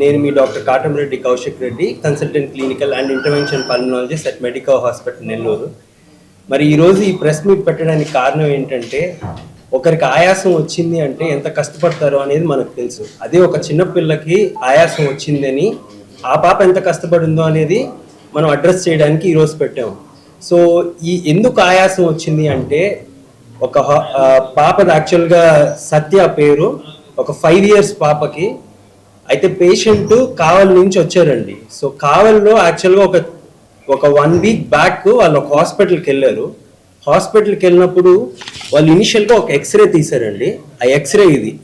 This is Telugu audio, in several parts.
నేను మీ doctor Katamreddy Kaushik Reddy consultant clinical and intervention pulmonologist at medical hospital Nellore. మరి ఈరోజు ఈ ప్రెస్ మీట్ పెట్టడానికి కారణం ఏంటంటే ఒకరికి ఆయాసం వచ్చింది అంటే ఎంత కష్టపడతారో అనేది మనకు తెలుసు. అదే ఒక చిన్న పిల్లకి ఆయాసం వచ్చిందని ఆ పాప ఎంత కష్టపడిందో అనేది మనం అడ్రస్ చేయడానికి ఈరోజు పెట్టాము. సో ఈ ఎందుకు ఆయాసం వచ్చింది అంటే ఒక హా- పాపది యాక్చువల్గా సత్య పేరు ఒక ఫైవ్ ఇయర్స్ పాపకి. అయితే పేషెంట్ కావల్ నుంచి వచ్చారండి. సో కావల్లో యాక్చువల్గా ఒక ఒక వన్ వీక్ బ్యాక్ వాళ్ళు ఒక హాస్పిటల్కి వెళ్ళారు హాస్పిటల్కి వెళ్ళినప్పుడు వాళ్ళు ఇనిషియల్గా ఒక ఎక్స్రే తీశారండి. ఆ ఎక్స్రే ఇది.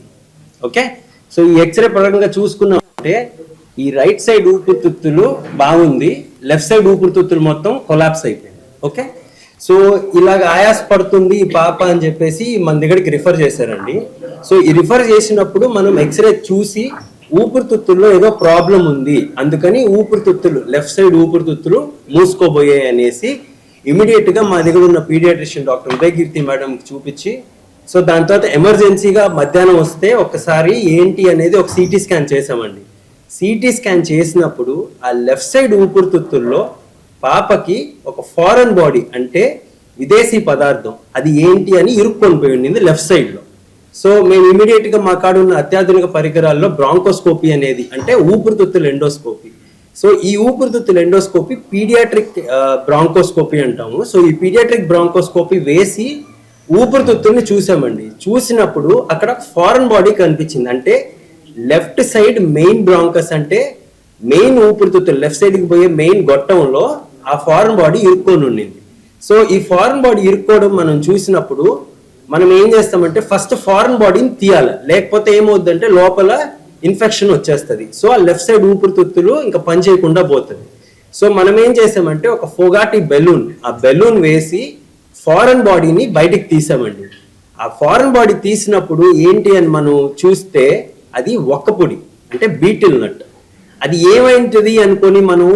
ఓకే? సో ఈ ఎక్స్రే పరంగా చూసుకున్నామంటే ఈ రైట్ సైడ్ ఊపిరితిత్తులు బాగుంది లెఫ్ట్ సైడ్ ఊపిరితిత్తులు మొత్తం కొలాప్స్ అయిపోయింది. ఓకే? సో ఇలాగ ఆయాస్ పడుతుంది ఈ పాప అని చెప్పేసి మన దగ్గరికి రిఫర్ చేశారండి. సో ఈ రిఫర్ చేసినప్పుడు మనం ఎక్స్రే చూసి ఊపిరితిత్తుల్లో ఏదో ప్రాబ్లం ఉంది. అందుకని ఊపిరితిత్తులు లెఫ్ట్ సైడ్ ఊపిరితిత్తులు మూసుకోబోయాయి అనేసి ఇమీడియట్గా మా దగ్గర ఉన్న పీడియాట్రిషియన్ డాక్టర్ ఉదయకీర్తి మేడం చూపించి సో దాని తర్వాత ఎమర్జెన్సీగా మధ్యాహ్నం వస్తే ఒకసారి ఏంటి అనేది ఒక సిటీ స్కాన్ చేసామండి సిటీ స్కాన్ చేసినప్పుడు ఆ లెఫ్ట్ సైడ్ ఊపిరితిత్తుల్లో పాపకి ఒక ఫారెన్ బాడీ అంటే విదేశీ పదార్థం అది ఏంటి అని ఇరుక్కొని పోయి ఉండింది లెఫ్ట్ సైడ్లో సో మేము ఇమీడియట్గా మా కాడ ఉన్న అత్యాధునిక పరికరాల్లో బ్రాంకోస్కోపీ అనేది అంటే ఊపిరితిత్తుల ఎండోస్కోపీ. సో ఈ ఊపిరితిత్తుల ఎండోస్కోపీ పీడియాట్రిక్ బ్రాంకోస్కోపీ అంటాము. సో ఈ పీడియాట్రిక్ బ్రాంకోస్కోపీ వేసి ఊపిరితిత్తుల్ని చూసామండి. చూసినప్పుడు అక్కడ ఫారెన్ బాడీ కనిపించింది. అంటే లెఫ్ట్ సైడ్ మెయిన్ బ్రాంకస్ అంటే మెయిన్ ఊపిరితిత్తులు లెఫ్ట్ సైడ్కి పోయే మెయిన్ గొట్టంలో ఆ ఫారెన్ బాడీ ఇరుక్కొని ఉండింది. సో ఈ ఫారెన్ బాడీ ఇరుక్కోవడం మనం చూసినప్పుడు మనం ఏం చేస్తామంటే ఫస్ట్ ఫారెన్ బాడీని తీయాలి. లేకపోతే ఏమవుద్దంటే లోపల ఇన్ఫెక్షన్ వచ్చేస్తుంది. సో ఆ లెఫ్ట్ సైడ్ ఊపిరితిత్తులు ఇంకా పని చేయకుండా పోతుంది. సో మనం ఏం చేసామంటే ఒక ఫోగాటి బెలూన్ ఆ బెలూన్ వేసి ఫారెన్ బాడీని బయటికి తీసామండి. ఆ ఫారెన్ బాడీ తీసినప్పుడు ఏంటి అని మనం చూస్తే అది ఒక్కపొడి అంటే బీటిల్ నట్. అది ఏమైంటుంది అనుకొని మనం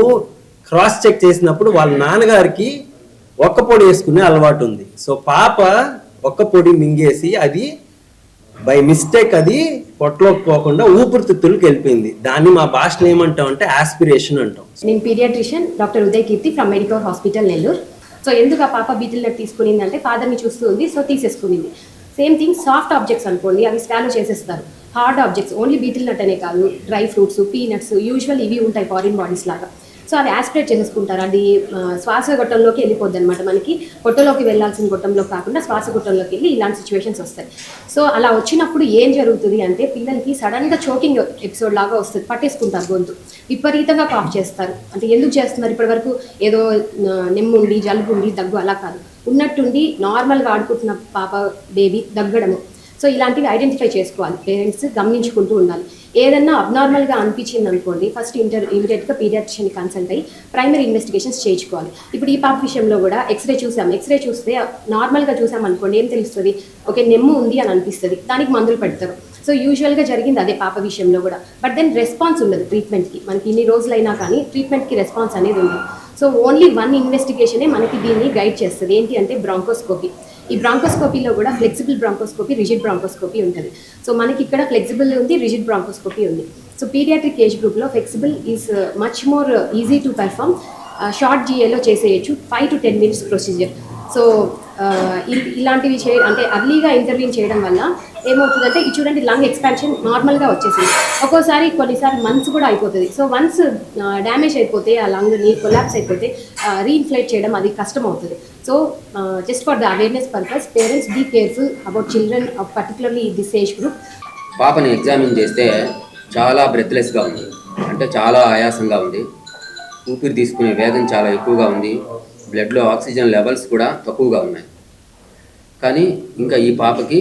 క్రాస్ చెక్ చేసినప్పుడు వాళ్ళ నాన్నగారికి ఒక్క పొడి వేసుకునే అలవాటు ఉంది. సో పాప ఒక్క పొడి మింగేసి అది బై మిస్టేక్ అది పొట్టలోకి పోకుండా ఊపిరితిత్తులకు వెళ్ళిపోయింది. దాన్ని మా భాషలో ఏమంటాం అంటే ఆస్పిరేషన్ అంటాం. నేను paediatrician doctor Uday Keerthi from medical hospital Nellore. So ఎందుకు ఆ పాప బీటిల్ తీసుకునింది అంటే ఫాదర్ని చూస్తూ ఉంది సో తీసేసుకునింది. సేమ్ థింగ్ సాఫ్ట్ ఆబ్జెక్ట్స్ అనుకోండి అవి స్వాలో చేసేస్తారు. Hard objects only betel nut అనే కాదు డ్రై ఫ్రూట్స్ పీనట్స్ యూజువల్ ఇవి ఉంటాయి ఫారిన్ బాడీస్ లాగా. సో అది యాస్పిరేట్ చేసుకుంటారు అది శ్వాస గొట్టంలోకి వెళ్ళిపోద్ది అనమాట మనకి. పొట్టలోకి వెళ్ళాల్సిన గొట్టంలో కాకుండా శ్వాస గొట్టంలోకి వెళ్ళి ఇలాంటి సిచ్యువేషన్స్ వస్తాయి. సో అలా వచ్చినప్పుడు ఏం జరుగుతుంది అంటే పిల్లలకి సడన్గా చోకింగ్ ఎపిసోడ్ లాగా వస్తుంది. పట్టేసుకుంటారు గొంతు. విపరీతంగా కాఫ్ చేస్తారు. అంటే ఎందుకు చేస్తున్నారు? ఇప్పటివరకు ఏదో ఆ, నెమ్ముండి జలుబు ఉండి దగ్గు అలా కాదు. ఉన్నట్టుండి నార్మల్గా ఆడుకుంటున్న పాప బేబీ దగ్గడము. సో ఇలాంటివి ఐడెంటిఫై చేసుకోవాలి. పేరెంట్స్ గమనించుకుంటూ ఉండాలి. ఏదన్నా అబ్నార్మల్గా అనిపించింది అనుకోండి ఫస్ట్ ఇంటర్ ఇమీడియట్గా పీడియాట్రిషియన్ కన్సల్ట్ అయ్యి ప్రైమరీ ఇన్వెస్టిగేషన్స్ చేయించుకోవాలి. ఇప్పుడు ఈ పాప విషయంలో కూడా ఎక్స్రే చూసాం. ఎక్స్రే చూస్తే నార్మల్గా చూసాం అనుకోండి ఏం తెలుస్తుంది? ఓకే నెమ్ము ఉంది అని అనిపిస్తుంది. దానికి మందులు పెడతారు. సో యూజువల్గా జరిగింది అదే పాప విషయంలో కూడా. బట్ దెన్ రెస్పాన్స్ ఉండదు ట్రీట్మెంట్కి మనకి ఇన్ని రోజులైనా కానీ ట్రీట్మెంట్కి రెస్పాన్స్ అనేది ఉండదు. సో ఓన్లీ వన్ ఇన్వెస్టిగేషనే మనకి దీన్ని గైడ్ చేస్తుంది. ఏంటి అంటే బ్రాంకోస్కోపీ ఈ బ్రాంకోస్కోపీలో కూడా ఫ్లెక్సిబుల్ బ్రాంకోస్కోపీ రిజిడ్ బ్రాంకోస్కోపీ ఉంటుంది. సో మనకి ఇక్కడ ఫ్లెక్సిబుల్ ఉంది రిజిడ్ బ్రాంకోస్కోపీ ఉంది. సో పీడియాట్రిక్ ఏజ్ గ్రూప్లో flexible is much more easy to perform short జీఏలో చేసేయచ్చు five to ten minutes procedure so ఇలాంటివి చే అంటే అర్లీగా ఇంటర్వ్యూన్ చేయడం వల్ల ఏమవుతుందంటే ఇది చూడండి లంగ్ ఎక్స్పాన్షన్ నార్మల్గా వచ్చేసింది. ఒక్కోసారి కొన్నిసార్లు మంత్స్ కూడా అయిపోతుంది. సో వన్స్ డ్యామేజ్ అయిపోతే ఆ లంగ్ని కొలాప్స్ అయిపోతే రీఇన్ఫ్లేట్ చేయడం అది కష్టం అవుతుంది so just for the awareness purpose parents be careful about children particularly this age group పాపని ఎగ్జామిన్ చేస్తే చాలా బ్రెత్లెస్గా ఉంది. అంటే చాలా ఆయాసంగా ఉంది. ఊపిరి తీసుకునే వేగం చాలా ఎక్కువగా ఉంది. బ్లడ్లో ఆక్సిజన్ లెవెల్స్ కూడా తక్కువగా ఉన్నాయి. కానీ ఇంకా ఈ పాపకి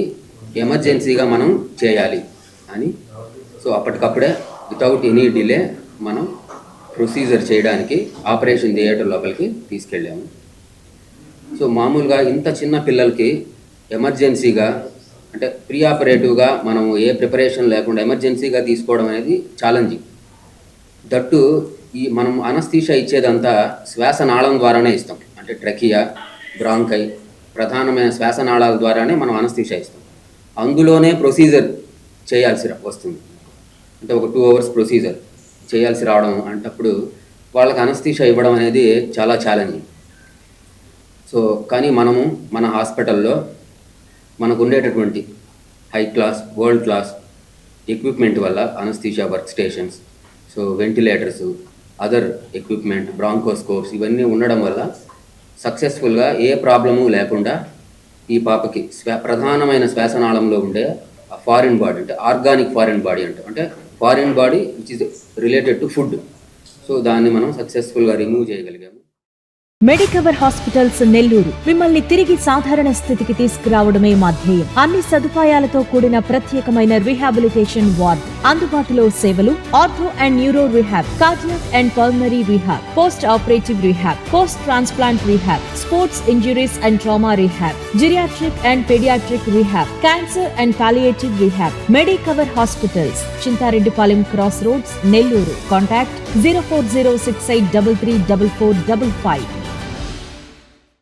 ఎమర్జెన్సీగా మనం చేయాలి అని. సో అప్పటికప్పుడే వితౌట్ ఎనీ డిలే మనం ప్రొసీజర్ చేయడానికి ఆపరేషన్ థియేటర్ లోపలికి తీసుకెళ్ళాము. సో మామూలుగా ఇంత చిన్న పిల్లలకి ఎమర్జెన్సీగా అంటే ప్రీ ఆపరేటివ్గా మనం ఏ ప్రిపరేషన్ లేకుండా ఎమర్జెన్సీగా తీసుకోవడం అనేది ఛాలెంజింగ్ దట్టు ఈ మనం అనస్థీషా ఇచ్చేదంతా శ్వాసనాళం ద్వారానే ఇస్తాం. అంటే ట్రకియా బ్రాంకై ప్రధానమైన శ్వాసనాళాల ద్వారానే మనం అనస్థీషా ఇస్తాం. అందులోనే ప్రొసీజర్ చేయాల్సి వస్తుంది. అంటే ఒక టూ అవర్స్ ప్రొసీజర్ చేయాల్సి రావడం అంటప్పుడు వాళ్ళకి అనస్థీషా ఇవ్వడం అనేది చాలా ఛాలెంజింగ్ సో కానీ మనము మన హాస్పిటల్లో మనకు ఉండేటటువంటి high class world class equipment వల్ల anaesthesia work stations so ventilators other equipment bronchoscopes ఇవన్నీ ఉండడం వల్ల సక్సెస్ఫుల్గా ఏ ప్రాబ్లము లేకుండా ఈ పాపకి శ్వా ప్రధానమైన శ్వాసనాళంలో ఉండే ఫారిన్ బాడీ అంటే ఆర్గానిక్ ఫారిన్ బాడీ అంటే. అంటే foreign body which is related to food so దాన్ని మనం సక్సెస్ఫుల్గా రిమూవ్ చేయగలిగాము. మెడికవర్ హాస్పిటల్స్ నెల్లూరు మిమ్మల్ని తిరిగి సాధారణ స్థితికి తీసుకురావడమే మా ధ్యేయం. అన్ని సదుపాయాలతో కూడిన ప్రత్యేకమైన రీహాబిలిటేషన్ వార్డ్ అందుబాటులో సేవలు ortho and neuro rehab cardiac and pulmonary rehab post operative rehab post transplant rehab sports injuries and trauma rehab geriatric and paediatric rehab cancer and palliative rehab Medicover hospitals Chintareddypalem cross roads Nellore. Contact zero four zero six eight double three double four double five